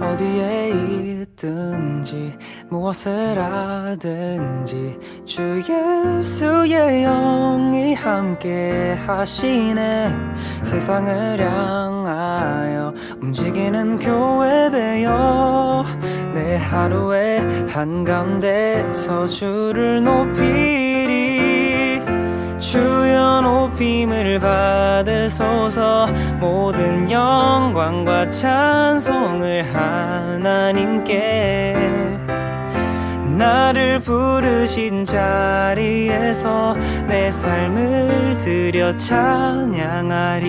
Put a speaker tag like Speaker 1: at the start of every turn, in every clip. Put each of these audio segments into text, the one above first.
Speaker 1: 어디에 있든지 무엇을 하든지 주 예수의 영이 함께 하시네. 세상을 향하여 움직이는 교회 되어 내 하루의 한가운데서 주를 높이리. 주여 높임을 받 으소서 모든 영광과 찬송을 하나님께. 나를 부르신 자리에서 내 삶을 드려 찬양하리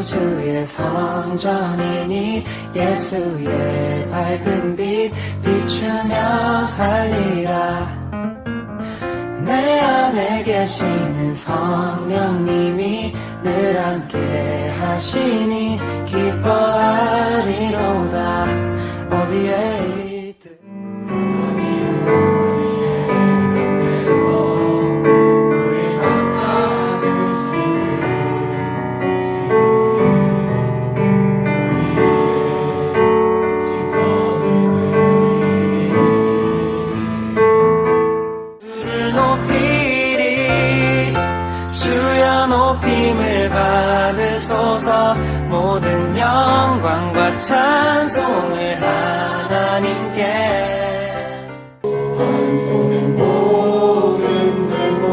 Speaker 1: 구주의 성전이니 예수의 밝은 빛 비추며 살리라. 내 안에 계시는 성령님이 늘 함께 하시니 영광과 찬송을 하나님께.
Speaker 2: 한 손엔 볼은 들고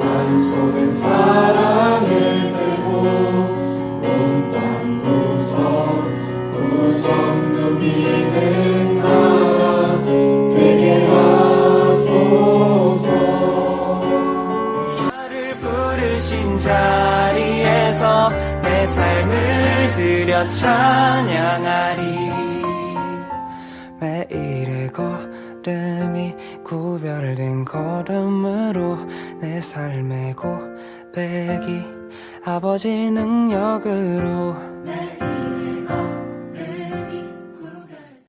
Speaker 2: 한 손엔 사랑을 들고 온 땅 구성 구정 누비는 나라 되게 하소서.
Speaker 1: 나를 부르신 자리에서 내 삶을 드려 찬양하리. 매일의 걸음이 구별된 걸음으로 내 삶의 고백이 아버지 능력으로
Speaker 2: 내